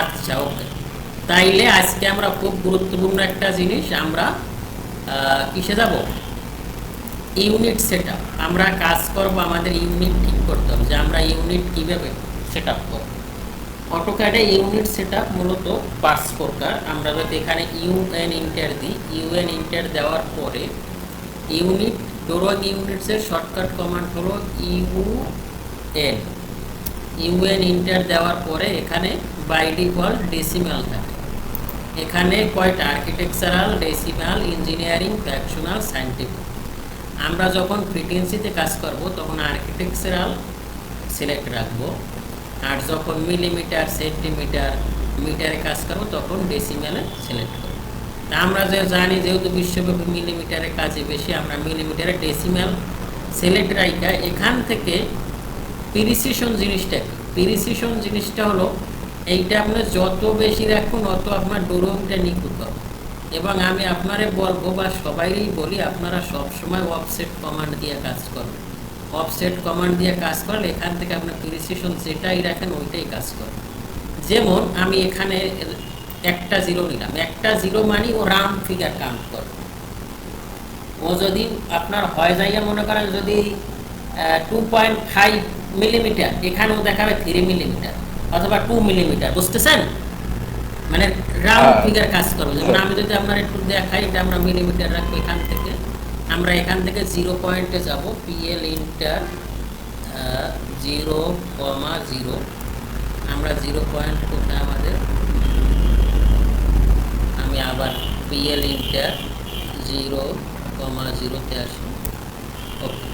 আচ্ছা ওকে। তাইলে আজকে আমরা খুব গুরুত্বপূর্ণ একটা জিনিস, আমরা কিসে যাব? ইউনিট সেট আমরা কাজ করব আমাদের ইউনিট ঠিক করতে হবে যে আমরা ইউনিট কীভাবে সেট আপ করব। অটোক্যাডে ইউনিট সেট মূলত পাঁচ প্রকার আমরা যদি এখানে ইউএন ইন্টার দিই, ইউএন ইন্টার দেওয়ার পরে ইউনিট ডোরোইং ইউনিটসের শর্টকাট কমান্ড হলো ইউএন। ইউএন ইন্টার দেওয়ার পরে এখানে বাই ডিফল্ট ডেসিমাল থাকে। এখানে কয়টা? Architectural, decimal, engineering fractional scientific আমরা যখন ফ্রিকুয়েন্সিতে কাজ করব, তখন আর্কিটেকচারাল সিলেক্ট রাখব। আর যখন মিলিমিটার, সেন্টিমিটার, মিটারে কাজ করব, তখন ডেসিমেলে সিলেক্ট করব। আমরা যে জানি যেহেতু বিশ্বব্যাপী মিলিমিটারে কাজে বেশি, আমরা মিলিমিটারে ডেসিমেল সিলেক্ট রাইকা এখান থেকে পিরিসিশন জিনিসটা পিরিসিশন জিনিসটা হলো এইটা আপনার যত বেশি রাখুন, অত আপনার ডোরোংটা নিখুঁত এবং আমি আপনারে বলব বা সবাইই বলি, আপনারা সবসময় অফসেট কমান্ড দিয়ে কাজ করবেন অফসেট কমান্ড দিয়ে কাজ করলে এখান থেকে আপনার প্রিসিশন যেটাই রাখেন, ওইটাই কাজ করবে যেমন আমি এখানে একটা জিরো নিলাম। একটা জিরো মানে ও রাউন্ড ফিগার কাউন্ট করবে। ও যদি আপনার হয় যাইয়া মনে করেন যদি টু পয়েন্ট ফাইভ মিলিমিটার এখানেও দেখাবে থ্রি মিলিমিটার অথবা টু মিলিমিটার বুঝতেছেন? মানে রাউন্ড হ্যাঁ। ফিগার কাজ করবে। যেমন আমি যদি আপনার একটু দেখাই এটা আমরা মিলিমিটার রাখব এখান থেকে। আমরা এখান থেকে জিরো পয়েন্টে যাব PL enter zero comma zero আমরা জিরো পয়েন্ট কোথায় আমাদের? আমি আবার পিএল ইন্টার জিরো কমা জিরোতে আসি। ওকে।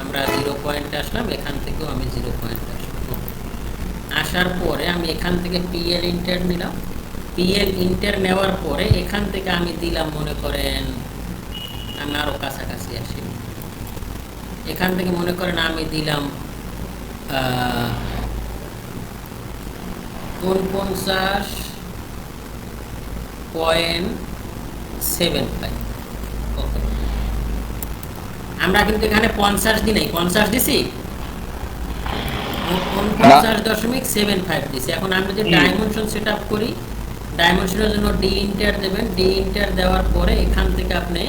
আমরা জিরো পয়েন্টে আসলাম, এখান থেকেও আমি জিরো পয়েন্টে Okay. আসার পরে আমি এখান থেকে পিএল ইন্টার নিলাম। পিএল ইন্টার নেওয়ার পরে এখান থেকে আমি দিলাম, মনে করেন, আমি আরও কাছাকাছি আসি। এখান থেকে মনে করেন আমি দিলাম উনপঞ্চাশ পয়েন্ট সেভেন ফাইভ। ওকে আমরা কিন্তু এখানে পঞ্চাশ দিই নাই। পঞ্চাশ দিছি? দশমিক সেভেন ফাইভ দিছি। এখন ডাইমেনশন সেট আপ করি ডাইমেনশনের জন্য ডি ইন্টার দেবেন। ডি ইন্টার দেওয়ার পরে এখান থেকে আপনি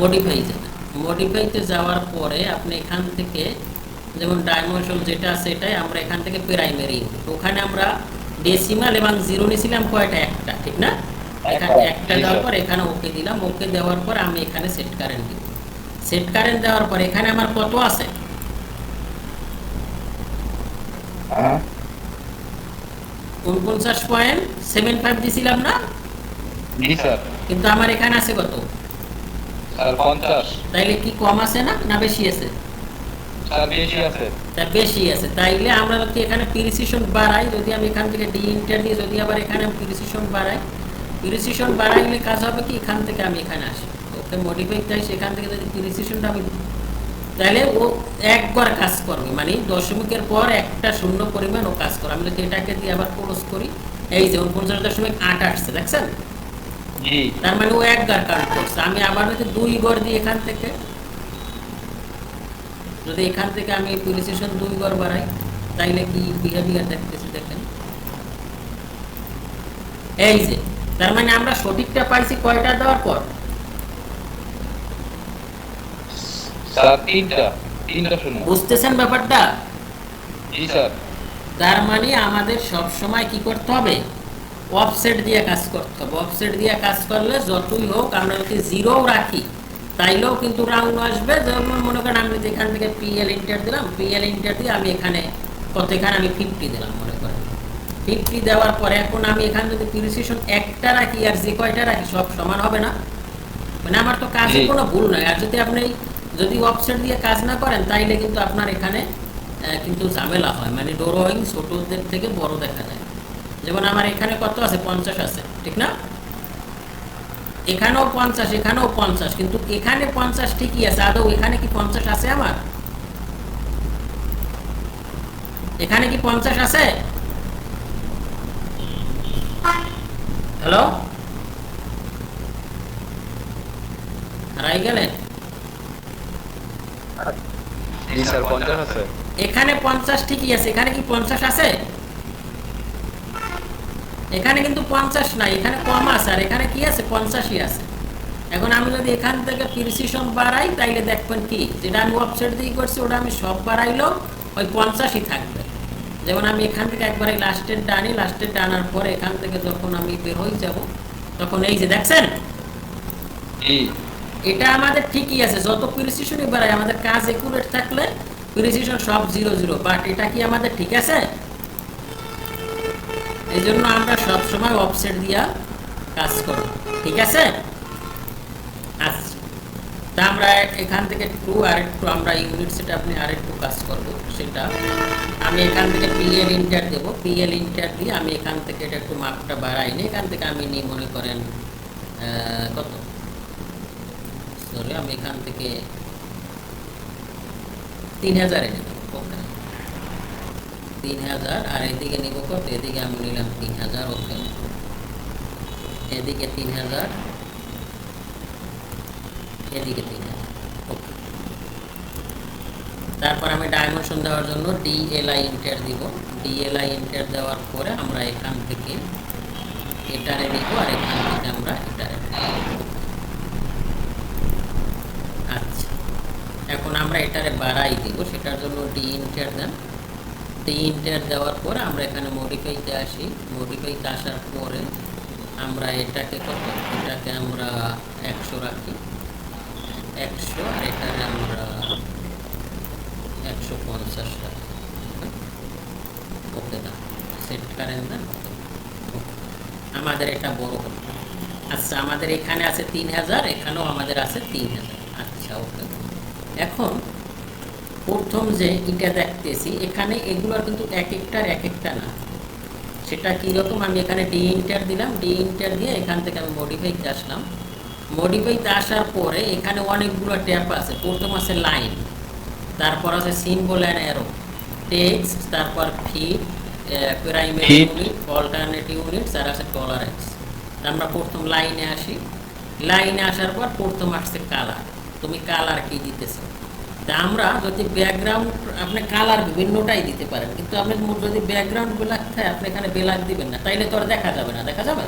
মডিফাই যাবেন। মডিফাইতে যাওয়ার পরে আপনি এখান থেকে যেমন ডাইমেনশন যেটা সেটাই আমরা এখান থেকে প্রাইমারি ওখানে আমরা ডেসিমাল এবং জিরো নিয়েছিলাম কয়টা? ঠিক না? এখানে একটা দেওয়ার পর এখানে ওকে দিলাম ওকে দেওয়ার পর আমি এখানে সেট কারেন্ট দিব সেট কারেন্ট দেওয়ার পর এখানে আমার কত আছে? হ্যাঁ। উনপঞ্চাশ পয়েন্ট সেভেন ফাইভ দিছিলাম না? কিন্তু আমার এখানে আছে কত? তাইলে কি কম আছে না না বেশি আছে? স্যার বেশি আছে। তাইলে আমরা যদি এখানে প্রিসিশন বাড়াই যদি আমি এখান থেকে ডি ইন্টার দিয়ে যদি আবার এখানে প্রিসিশন বাড়াই প্রিসিশন বাড়াইলে কাজ হবে কি? এখান থেকে আমি এখানে আসি। ওকে মডিফাই চাই সেখান থেকে যদি প্রিসিশনটা আমি তাহলে ও একবার কাজ করবে। মানে দশমিকের পর একটা শূন্য পরিমাণ ও কাজ করে। আমি যদি এটাকে দিয়ে আবার ক্লোজ করি এই যে উনপঞ্চাশ দশমিক আট আসছে দেখছেন? তার মানে ও একবার কাউন্ট করছে। আমি আবার যদি দুই গড় দিই এখান থেকে যদি এখান থেকে আমি প্রিসিশন দুই গড় বাড়াই তাইলে কি বিহেভিয়ার দেখতেছি দেখেন? এই যে তার মানে আমরা সঠিকটা পাইছি কয়টা দেওয়ার পর? বুঝতেছেন ব্যাপারটা? তার মানে আমাদের সব সময় কি করতে হবে? অফসেট দিয়ে কাজ করতে হবে। অফসেট দিয়ে কাজ করলে যতই হোক আমরা যদি জিরো রাখি তাইলেও কিন্তু রাউন্ড আসবে যেমন মনে করেন আমি যদি এখান থেকে পিএল ইন্টার দিলাম পিএল ইন্টার দিয়ে আমি এখানে কত এখানে আমি ফিফটি দিলাম মনে করেন। ফিফটি দেওয়ার পরে এখন আমি এখানে যদি প্রিসিশন একটা রাখি আর যে কয়টা রাখি সব সমান হবে না। মানে আমার তো কাজে কোনো ভুল নয় আর যদি আপনি যদি অফসেট দিয়ে কাজ না করেন তাইলে কিন্তু আপনার এখানে কিন্তু ঝামেলা হয়। মানে ড্রয়িং ছোটদের থেকে বড় দেখা যায়। যেমন আমার এখানে কত আছে? পঞ্চাশ আছে। ঠিক না? এখানেও পঞ্চাশ এখানেও পঞ্চাশ কিন্তু এখানে পঞ্চাশ ঠিকই আছে। আদৌ এখানে কি পঞ্চাশ আছে আমার? এখানে কি পঞ্চাশ আছে? হ্যালো? হারাই গেলেন? এখানে পঞ্চাশ ঠিকই আছে এখানে কি পঞ্চাশ আছে? এখানে কিন্তু পঞ্চাশ নাই এখানে কম আছে আর এখানে কি আছে? পঞ্চাশই আছে। এখন আমি যদি এখান থেকে প্রিসিশন বাড়াই তাইলে দেখবেন কি? যেটা আমি ওয়েবসাইট দিয়ে করছি ওটা আমি সব বাড়াইলেও ওই পঞ্চাশই থাকবে। যেমন আমি এখান থেকে একবারে লাস্টের টানি লাস্টের টানার পরে এখান থেকে যখন আমি বের হয়ে যাব তখন এই যে দেখছেন? এটা আমাদের ঠিকই আছে যত প্রিসিশনই বাড়াই আমাদের কাজ একুরেট থাকলে প্রিসিশন সব জিরো জিরো বাট এটা কি আমাদের ঠিক আছে? এই জন্য আমরা সব সময় অফসেট দিয়া কাজ করব ঠিক আছে? আচ্ছা। তা আমরা এখান থেকে একটু আর একটু আমরা ইউনিট সেটা আপনি আর একটু কাজ করব সেটা। আমি এখান থেকে পিএল ইন্টার দেবো। পিএল ইন্টার দিয়ে আমি এখান থেকে এটা একটু মাপটা বাড়াই নি এখান থেকে আমি নিই, মনে করেন কত? সরি আমি এখান থেকে তিন হাজার এনে তিন হাজার আর এদিকে নিব কত? এদিকে আমি নিলাম তিন হাজার, ওকে। এদিকে তিন হাজার, এদিকে তিন হাজার, ওকে। তারপর আমি ডাইমেনশন দেওয়ার জন্য ডিএলআই ইন্টার দিব। ডিএলআই ইন্টার দেওয়ার পরে আমরা এখান থেকে এটারে নিব আর এখান থেকে আমরা এটারে আচ্ছা। এখন আমরা এটারে বাড়াই দিব, সেটার জন্য ডি ইন্টার দেন। ডি ইন্টার দেওয়ার পরে আমরা এখানে মডিফাইতে আসি। মডিফাইতে আসার পরে আমরা এটাকে কত? এটাকে আমরা একশো রাখি। একশো আর এটাকে আমরা একশো পঞ্চাশ রাখি। ওকে না সেট করেন না? আমাদের এটা বড় হলো। আচ্ছা আমাদের এখানে আছে তিন হাজার, এখানেও আমাদের আছে তিন হাজার। আচ্ছা ওকে। এখন প্রথম যে এটা দেখতেছি এখানে এগুলো কিন্তু এক একটার এক একটা না। সেটা কীরকম? আমি এখানে ডি ইন্টার দিলাম ডি ইন্টার দিয়ে এখান থেকে আমি মডিফাইতে আসলাম। মডিফাইতে আসার পরে এখানে অনেকগুলো ট্যাপ আছে। প্রথম আছে লাইন তারপর আছে সিম্বল অ্যান্ড অ্যারো টেক্সট তারপর fit primary unit alternative units আর আছে টলারেন্স আমরা প্রথম লাইনে আসি। লাইনে আসার পর প্রথম আসছে কালার তুমি কালার কি দিতেছো? তা আমরা যদি ব্যাকগ্রাউন্ড আপনি কালার বিভিন্নটাই দিতে পারেন কিন্তু আপনি যদি ব্যাকগ্রাউন্ড ব্ল্যাক থাকে আপনি এখানে ব্ল্যাক দিবেন না তাইলে তো আর দেখা যাবে না দেখা যাবে?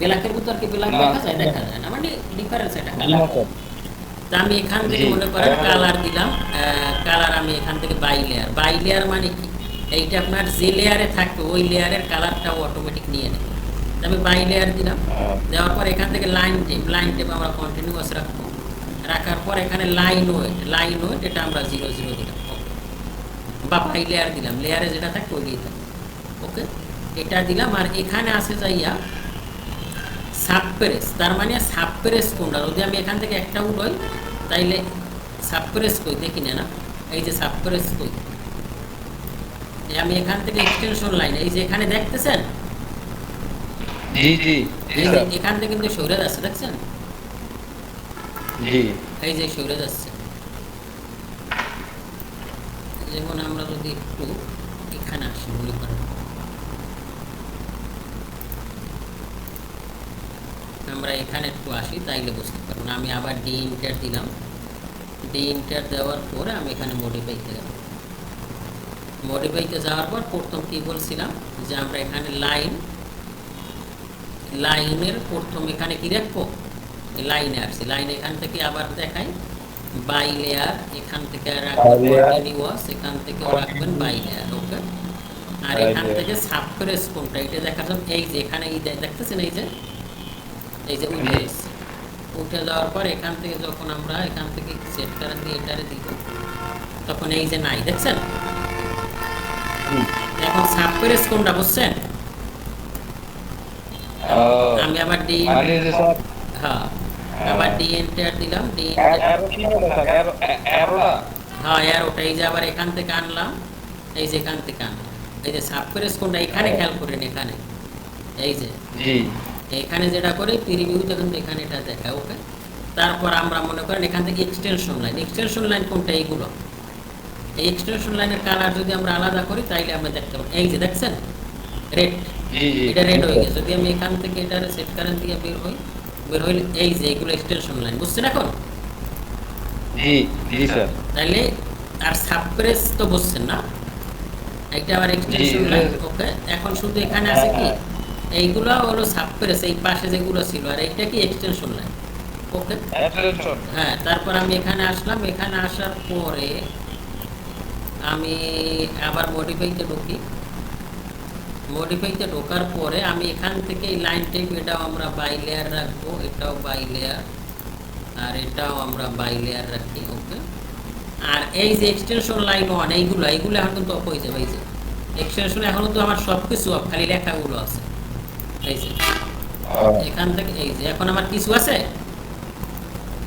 ব্ল্যাকের ভিতর কি ব্ল্যাক দেখা যায়? দেখা যায় না মানে ডিফারেন্স এটা তা আমি এখান থেকে মনে করেন। কালার দিলাম কালার আমি এখান থেকে বাই লেয়ার বাই লেয়ার মানে কি? এইটা আপনার যে লেয়ারে থাকবে ওই লেয়ারের কালারটাও অটোমেটিক নিয়ে নেবে। আমি বাই লেয়ার দিলাম হ্যাঁ। দেওয়ার পর এখান থেকে লাইন টেপ লাইন টেপ আমরা কন্টিনিউয়াস রাখব। রাখার পর এখানে লাইন ওয়েট লাইন ওয়েট এটা আমরা জিরো জিরো দিলাম ওকে বা বাই লেয়ার দিলাম লেয়ারে যেটা থাকবে ওইটাই থাকবে ওকে এটা দিলাম আর এখানে আসে যাইয়া সাবপ্রেস তার মানে সাবপ্রেস কোনটা? যদি আমি এখান থেকে একটা উঠোই তাইলে সাবপ্রেস কই? দেখি না এই যে সাবপ্রেস কই? আমি এখান থেকে এক্সটেনশন লাইন এই যে এখানে দেখতেছেন? জি জি এখান থেকে কিন্তু সরে যাচ্ছে দেখছেন? জি। এই যে সরে যাচ্ছে। যেমন আমরা যদি একটু এখানে আসি, মনে করেন। আমরা এখানে একটু আসি, তাইলে বুঝতে পারবেন। আমি আবার ডি ইন্টার দিলাম। ডি ইন্টার দেওয়ার পরে আমি এখানে মডিফাইতে গেলাম মডিফাইতে যাওয়ার পর প্রথম কি বলছিলাম? যে আমরা এখানে লাইন লাইনের প্রথম এখানে কি রাখব লাইনে আসছি। লাইন এখান থেকে আবার দেখাই। বাই লেয়ার এখান থেকে রাখবেন. কন্টিনিউয়াস এখান থেকে রাখবেন বাই লেয়ার ওকে আর এখান. থেকে সাবপ্রেস কোনটা এটা দেখার জন্য এই যে এখানে এই দেখতেছেন এই যে? এই যে উঠে হুম। এসছে। উঠে যাওয়ার পর এখান থেকে যখন আমরা এখান থেকে সেট কারেন্ট দিয়ে এটারে দিব তখন এই যে নাই দেখছেন। এখন সাবপ্রেস কোনটা বুঝছেন? আমি আবার ডি হ্যাঁ। আবার ডি এন্টার দিলাম ডি এরোটা হ্যাঁ এই যে আবার এখান থেকে আনলাম এই যে এখান থেকে আনলাম। এই যে কোনটা এখানে খেয়াল করেন এখানে। এই যে। এখানে যেটা করে প্রিভিউ তখন এখানে এটা দেখায় ওকে তারপর আমরা মনে করেন এখান থেকে এক্সটেনশন লাইন এক্সটেনশন লাইন কোনটা? এইগুলো। এই এক্সটেনশন লাইনের কালার যদি আমরা আলাদা করি তাইলে আমরা দেখতে পাবো। এই যে দেখছেন? রেড এটা রেড হয়ে গেছে। যদি আমি এখান থেকে এটা সেট কারেন্ট দিয়ে বের হই বের হইলে এই যে এগুলো এক্সটেনশন লাইন বুঝছেন এখন? জি জি স্যার। তাহলে আর সাবপ্রেস তো বুঝছেন না? এটা আবার এক্সটেনশন লাইন ওকে? এখন শুধু এখানে আছে কি? হ্যাঁ, এইগুলো হলো সাবপ্রেস এই পাশে যেগুলো ছিল আর এইটা কি এক্সটেনশন লাইন ওকে? হ্যাঁ তারপর আমি এখানে আসলাম এখানে আসার পরে আমি আবার মডিফাইতে ঢুকি। মডিফাইতে ঢোকার পরে আমি এখান থেকে এই লাইন টাইপ এটাও আমরা বাই লেয়ার রাখব এটাও বাই লেয়ার আর এটাও আমরা বাই লেয়ার রাখি ওকে আর এই যে এক্সটেনশন লাইন ওয়ান এইগুলো এইগুলো এখন কিন্তু অফ হয়ে যাবে এই যে। এক্সটেনশন এখনও তো আমার সব কিছু অফ খালি লেখাগুলো আছে এই যে। এখান থেকে এই যে এখন আমার কিছু আছে?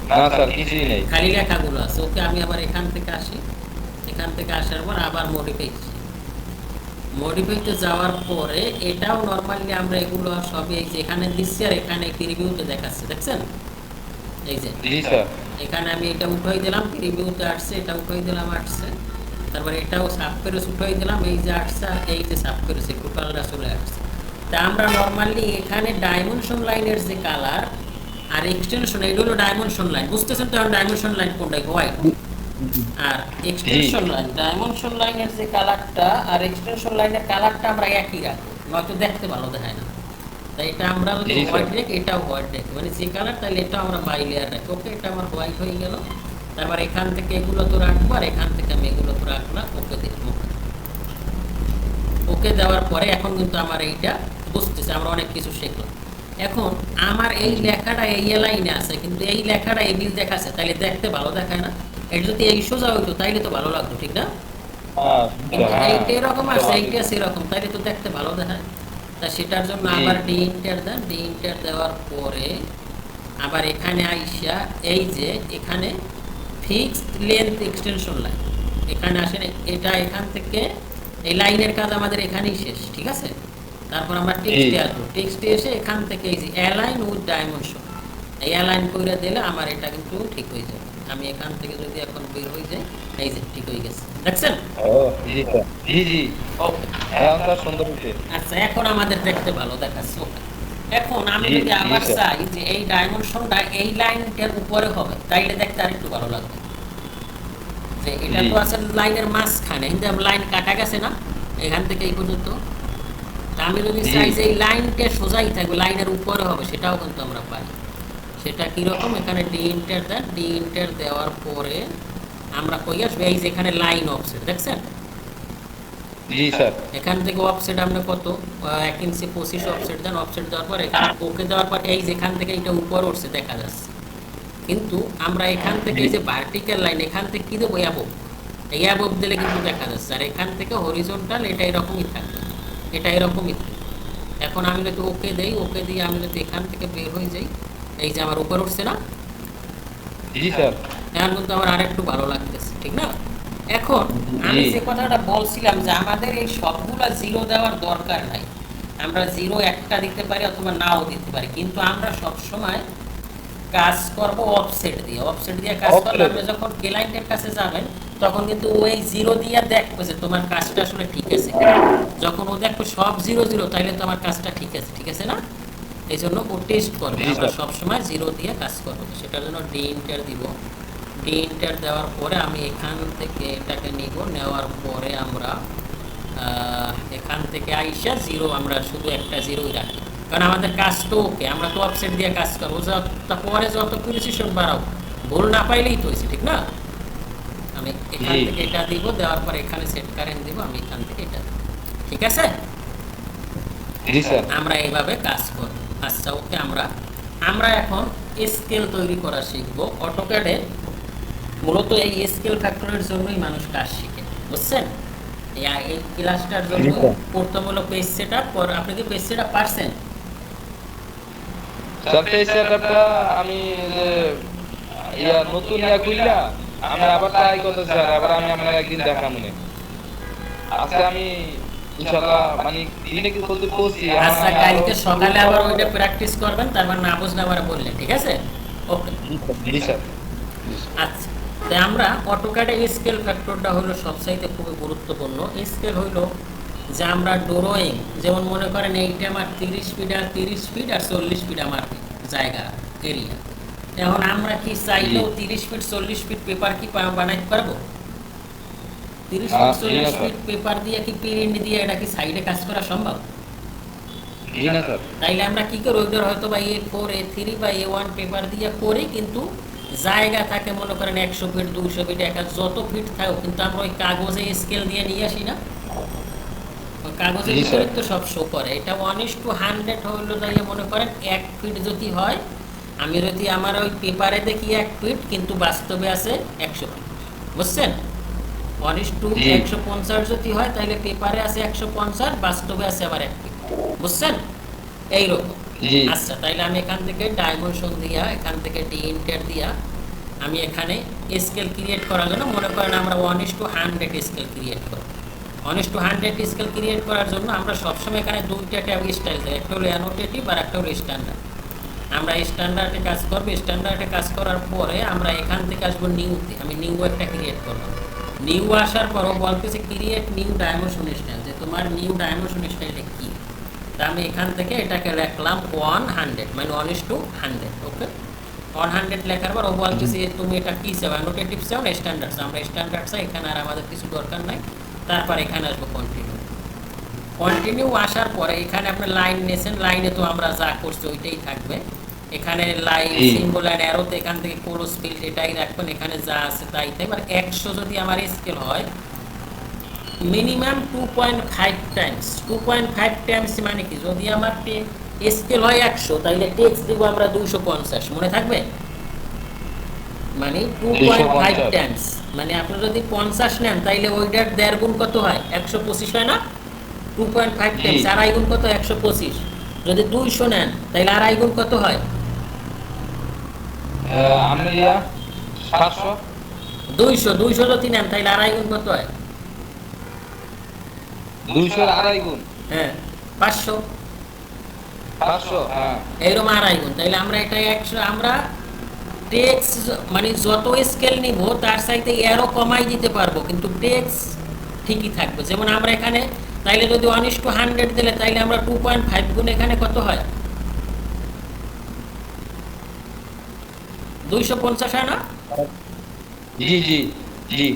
না স্যার কিছুই নেই। খালি লেখাগুলো আছে ওকে আমি আবার এখান থেকে আসি এখান থেকে আসার পর আবার মডিফাই মডিফাইতে যাওয়ার পরে এটাও নর্মালি আমরা এগুলো সবই এই যে এখানে দিচ্ছি আর এখানে প্রিভিউতে দেখাচ্ছে দেখছেন? এই যে। জি স্যার। এখানে আমি এটা উঠাই দিলাম প্রিভিউতে আসছে এটা উঠাই দিলাম আসছে। তারপরে এটাও সাফ করে উঠাই দিলাম এই যে আসছে আর এই যে সাফ করেছে টোটালটা চলে আসছে। তা আমরা নর্মালি এখানে ডাইমেনশন লাইনের যে কালার আর এক্সটেনশন এইটা হলো ডাইমেনশন লাইন বুঝতেছেন তো ডাইমেনশন লাইন কোনটা হোয়াইট আর এক্সটেনশন লাইন ডাইমেনশন লাইনের যে কালারটা আর এক্সটেনশন লাইনের কালারটা আমরা একই রাখব। নয়তো দেখতে ভালো দেখায় না। তাই এটা আমরা যদি হোয়াইট রেখে এটাও হোয়াইট রেখে মানে যে কালার তাহলে এটা আমরা বাই লেয়ার রাখি। ওকে এটা আমার হোয়াইট হয়ে গেল। তারপর এখান থেকে এগুলো তো রাখব আর এখান থেকে আমি এগুলো তো রাখলাম ওকে ওকে ওকে দেওয়ার পরে এখন কিন্তু আমার এইটা বুঝতেছে আমরা অনেক কিছু শিখলাম। এখন আমার এই লেখাটা এই লাইনে আছে কিন্তু এই লেখাটা এই বিল দেখাচ্ছে তাহলে দেখতে ভালো দেখায় না। এটা যদি এই সোজা হইতো তাইলে তো ভালো লাগতো ঠিক না? এরকম আছে এইটা সেরকম তাইলে তো দেখতে ভালো দেখায়। তা সেটার জন্য আবার ডি ইন্টার দেন। ডি ইন্টার দেওয়ার পরে আবার এখানে আইসা এই যে এখানে ফিক্সড লেন্থ এক্সটেনশন লাইন এখানে আসেন এটা এখান থেকে এই লাইনের কাজ আমাদের এখানেই শেষ ঠিক আছে? তারপর আমরা টেক্সটে আসব। টেক্সটে এসে এখান থেকে এই যে অ্যালাইন উইথ ডাইমেনশন এই অ্যালাইন করে দিলে আমার এটা কিন্তু ঠিক হয়ে যাবে। আমি এখান থেকে যদি এখন বের হয়ে যাই এই যে ঠিক হয়ে গেছে। দেখছেন? ও জি জি জি ওকে হ্যাঁ স্যার সুন্দর হয়েছে। আচ্ছা এখন আমাদের দেখতে ভালো দেখাচ্ছে এখন আমি যদি আবার চাই যে এই ডাইমেনশনটা এই লাইনটার উপরে হবে তাইলে দেখতে আরেকটু ভালো লাগবে। যে এটা তো আছে লাইনের মাঝখানে কিন্তু লাইন কাটা গেছে না এখান থেকে এই পর্যন্ত। আমি যদি চাই যে এই লাইনটা সোজাই থাকবে লাইনের উপরে হবে সেটাও কিন্তু আমরা পাই। সেটা কীরকম এখানে ডি ইন্টার দেন। ডি ইন্টার দেওয়ার পরে আমরা কই আসবে? এই যে এখানে লাইন অফসেট দেখছেন? জি স্যার। এখান থেকে অফসেট আমরা কত? এক ইঞ্চি পঁচিশ অফসেট দেন। অফসেট দেওয়ার পর এখানে ওকে দেওয়ার পর এই যেখান থেকে এটা উপর উঠছে দেখা যাচ্ছে। কিন্তু আমরা এখান থেকে এই যে ভার্টিক্যাল লাইন এখান থেকে কি দেবো? অ্যাবভ এই অ্যাবভ দিলে কিন্তু দেখা যাচ্ছে। আর এখান থেকে হরিজন্টাল এটা এরকমই থাকবে। এটা এরকমই থাকবে। এখন আমি যদি ওকে দেই ওকে দিয়ে আমি যদি এখান থেকে বের হয়ে যাই এই যে আমার উপর উঠছে না? জি স্যার। এখন কিন্তু আমার আরেকটু ভালো লাগতেছে ঠিক না? এখন আমি যে কথাটা বলছিলাম যে আমাদের এই সবগুলা জিরো দেওয়ার দরকার নাই। আমরা জিরো একটা দিতে পারি অথবা নাও দিতে পারি। কিন্তু আমরা সব সময় কাজ করব অফসেট দিয়ে। অফসেট দিয়ে কাজ করলে আপনি যখন ক্লায়েন্টের কাছে যাবেন তখন কিন্তু ওই জিরো দিয়ে দেখবে যে তোমার কাজটা আসলে ঠিক আছে যখন ও দেখবে সব জিরো জিরো তাইলে তো আমার কাজটা ঠিক আছে ঠিক আছে না? এই জন্য ও টেস্ট করবে। আমরা। সবসময় জিরো দিয়ে কাজ করব। সেটার জন্য ডি ইন্টার দিব। ডি ইন্টার দেওয়ার পরে আমি এখান থেকে এটাকে নিব। নেওয়ার পরে আমরা এখান থেকে আইসা জিরো আমরা শুধু একটা জিরোই রাখি। কারণ আমাদের কাজ তো ওকে। আমরা তো অফসেট দিয়ে কাজ করব। যত পরে যত প্রিসিশন বাড়াও ভুল না পাইলেই তো হয়েছে ঠিক না? আমি এখান থেকে এটা দিব দেওয়ার পর এখানে সেট কারেন্ট দিব আমি এখান থেকে এটা ঠিক আছে? আমরা এইভাবে কাজ করব। আচ্ছা ওকে আমরা আমরা এখন স্কেল তৈরি করা শিখব। অটোক্যাডে মূলত এই স্কেল ফ্যাক্টরের জন্যই মানুষ কাজ শিখে বুঝছেন? এই এই ক্লাসটার জন্য। প্রথম হলো পেজ সেট আপ পর আপনি কি পেজ সেট আপ পারছেন স্যার আমি যে ইয়া নতুন ইয়া খুললা আমি আবার ট্রাই করতে স্যার আবার আমি আপনার একদিন দেখাবো আজকে আমি ইনশাআল্লাহ মানে দিনে কি করতে পৌঁছি আচ্ছা কালকে সকালে আবার ওইটা প্র্যাকটিস করবেন তারপর না বুঝলে আবার বললেন ঠিক আছে? ওকে। জি স্যার। আচ্ছা তাই আমরা অটোক্যাডে স্কেল ফ্যাক্টরটা হলো সবচাইতে খুবই গুরুত্বপূর্ণ। স্কেল হইল যে আমরা ড্রয়িং যেমন মনে করেন এইটা আমার তিরিশ ফিট আর তিরিশ ফিট আর চল্লিশ ফিট আমার জায়গা এরিয়া এখন আমরা কি চাইলেও তিরিশ ফিট চল্লিশ ফিট পেপার কি বানাইতে পারব? তিরিশ হ্যাঁ, ফিট চল্লিশ জি না, ফিট পেপার দিয়ে কি প্রিন্ট দিয়ে এটা কি সাইডে কাজ করা সম্ভব? জি না স্যার তাইলে আমরা কি করে ওইটার হয়তো বা এ ফোর এ থ্রি বা এ ওয়ান পেপার দিয়ে করি কিন্তু জায়গা থাকে মনে করেন একশো ফিট দুশো ফিট এক যত ফিট থাকুক কিন্তু আমরা ওই কাগজে স্কেল দিয়ে নিয়ে আসি না। কাগজের ভিতরে তো সব শো করে। এটা ওয়ান ইস টু হান্ড্রেড হইল দাঁড়িয়ে মনে করেন এক ফিট যদি হয় আমি যদি আমার ওই পেপারে দেখি এক ফিট কিন্তু বাস্তবে আছে একশো ফিট বুঝছেন? ওয়ান ইস টু একশো পঞ্চাশ যদি হয় তাহলে পেপারে আছে একশো পঞ্চাশ বাস্তবে আছে আবার এক বুঝছেন? এইরকম। আচ্ছা তাইলে আমি এখান থেকে ডাইমেনশন দিয়া এখান থেকে ডি ইন্টার দিয়া আমি এখানে স্কেল ক্রিয়েট করার জন্য মনে করেন আমরা one is to hundred scale create করব। One is to hundred scale create করার জন্য আমরা সবসময় এখানে দুইটা ট্যাব স্টাইল দেয় একটা হলো অ্যানোটেটিভ আর একটা হলো স্ট্যান্ডার্ড আমরা স্ট্যান্ডার্ডে কাজ করব স্ট্যান্ডার্ডে কাজ করার পরে আমরা এখান থেকে আসব নিউতে আমি নিউ একটা ক্রিয়েট করলাম। নিউ আসার পরও বলতেছে ক্রিয়েট নিউ ডাইমেনশন স্টাইল যে তোমার নিউ ডাইমেনশন স্টাইলটা কী? তা আমি এখান থেকে এটাকে লিখলাম ওয়ান হান্ড্রেড মানে one is to hundred okay one hundred লেখার পর ও বলতেছে যে তুমি এটা কী চাও? অ্যানোটেটিভ চাও না স্ট্যান্ডার্ড চাও? আমরা স্ট্যান্ডার্ড চাই এখানে আর আমাদের কিছু দরকার নাই। তারপর এখানে আসব কন্টিনিউ কন্টিনিউ আসার পরে এখানে আপনি লাইন নিয়েছেন লাইনে তো আমরা যা করছি ওইটাই থাকবে। এখানে লাইন জি। সিম্বল অ্যান্ড অ্যারোতে এখান থেকে ক্লোজ ফিল্ড এটাই রাখবেন এখানে যা আছে তাই। তাই এবার একশো যদি আমার স্কেল হয় minimum two point five times two point five times মানে কি? যদি আমার স্কেল হয় একশো তাহলে টেক্স দিব আমরা দুইশো পঞ্চাশ। মনে থাকবে? মানে টু পয়েন্ট ফাইভ টাইমস মানে আপনি যদি পঞ্চাশ নেন তাইলে ওইটার দেড় গুণ কত হয়? একশো পঁচিশ হয় না? টু পয়েন্ট ফাইভ জি। টাইমস আড়াই গুণ কত? একশো পঁচিশ। যদি দুইশো নেন তাহলে আড়াই গুণ কত হয়? আমি সাতশো। দুইশো দুইশো যদি নেন তাহলে আড়াই গুণ কত হয়? আড়াই গুণ। হ্যাঁ পাঁচশো। পাঁচশো হ্যাঁ। এইরকম আড়াই গুণ। তাইলে আমরা এটা একশো আমরা টেক্স মানে যত স্কেল নিব তার সাইতে এরও কমাই দিতে পারব। কিন্তু টেক্স ঠিকই থাকবে। যেমন আমরা এখানে তাইলে যদি ওয়ান ইস টু হান্ড্রেড দিলে তাইলে আমরা টু পয়েন্ট ফাইভ গুণ এখানে কত হয়? দুইশো পঞ্চাশ হয় না? জি জি জি।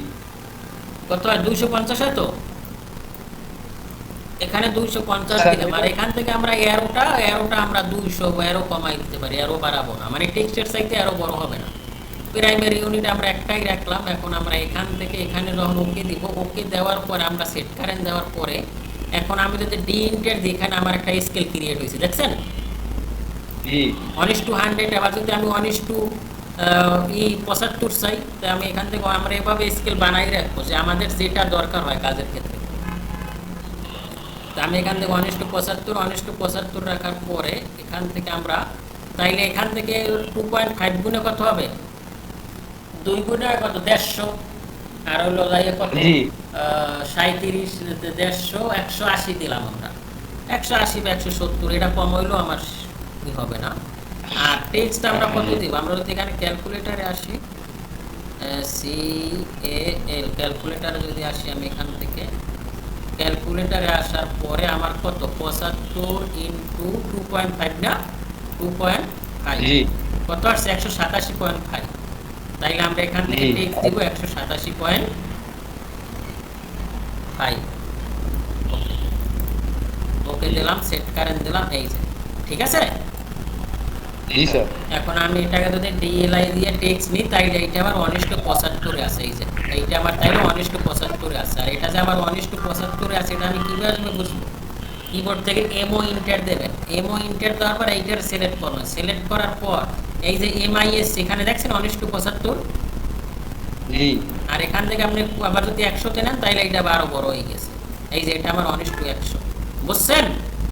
কত হয়? দুইশো পঞ্চাশ হয় তো? এখানে দুইশো পঞ্চাশ স্যার, দিলাম। আর এখান থেকে আমরা এরোটা এরোটা আমরা দুইশো এরো কমাই দিতে পারি এরো বাড়াবো না। মানে টেক্সটের সাইতে এরো বড় হবে না। প্রাইমারি ইউনিট আমরা একটাই রাখলাম। এখন আমরা এখান থেকে এখানে যখন ওকে দিব ওকে দেওয়ার পরে আমরা সেট কারেন্ট দেওয়ার পরে এখন আমি যদি ডি ইন্টার দিই এখানে আমার একটা স্কেল ক্রিয়েট হয়েছে দেখছেন? ইস টু হান্ড্রেড আবার যদি আমি ইস টু ই পঁচাত্তর চাই তো আমি এখান থেকে আমরা এভাবে স্কেল বানাই রাখব যে আমাদের যেটা দরকার হয় কাজের ক্ষেত্রে। তো আমি এখান থেকে ওয়ান ইস টু পঁচাত্তর ওয়ান ইস টু পঁচাত্তর রাখার পরে এখান থেকে আমরা তাইলে এখান থেকে টু পয়েন্ট ফাইভ গুণে কত হবে? দুই গুণে কত? দেড়শো। আর হলো যাই কত? সাঁত্রিশ দেড়শো একশো আশি দিলাম আমরা। একশো আশি বা একশো সত্তর এটা কম হইলেও আমার হবে না। আর টেক্সট আমরা কত দিব? আমরা যদি এখানে ক্যালকুলেটারে আসি সি এ এল ক্যালকুলেটারে যদি আসি আমি এখান থেকে ক্যালকুলেটারে আসার পরে আমার কত? পঁচাত্তর ইন্টু টু পয়েন্ট ফাইভ না? টু পয়েন্ট ফাইভ কত আসছে? একশো সাতাশি পয়েন্ট ফাইভ তাইলে আমরা এখান থেকে জি। টেক্সট দিব একশো সাতাশি পয়েন্ট ফাইভ ওকে। দিলাম সেট কারেন্ট দিলাম এই যে। ঠিক আছে? জি স্যার এখন আমি এটাকে যদি ডিএলআই দিয়ে টেক্সট নিই তাইলে এইটা আমার অনিষ্ট পঁচাত্তরে আছে এই যে। এইটা আমার তাইলে অনিষ্ট পঁচাত্তরে আছে। আর এটা যে আমার অনিষ্ট পঁচাত্তরে আছে এটা আমি কীভাবে বুঝব? কিবোর্ড থেকে এমও ইন্টার দেবেন এমও ইন্টার দেওয়ার পর এইটার সিলেক্ট করবেন সিলেক্ট করার পর এই যে এমআইএস এখানে দেখছেন অনিষ্ট পঁচাত্তর? জি। আর এখান থেকে আপনি আবার যদি একশোতে নেন তাহলে এটা আরও বড় হয়ে গেছে। এই যে এটা আমার অনিষ্ট একশো। বুঝছেন?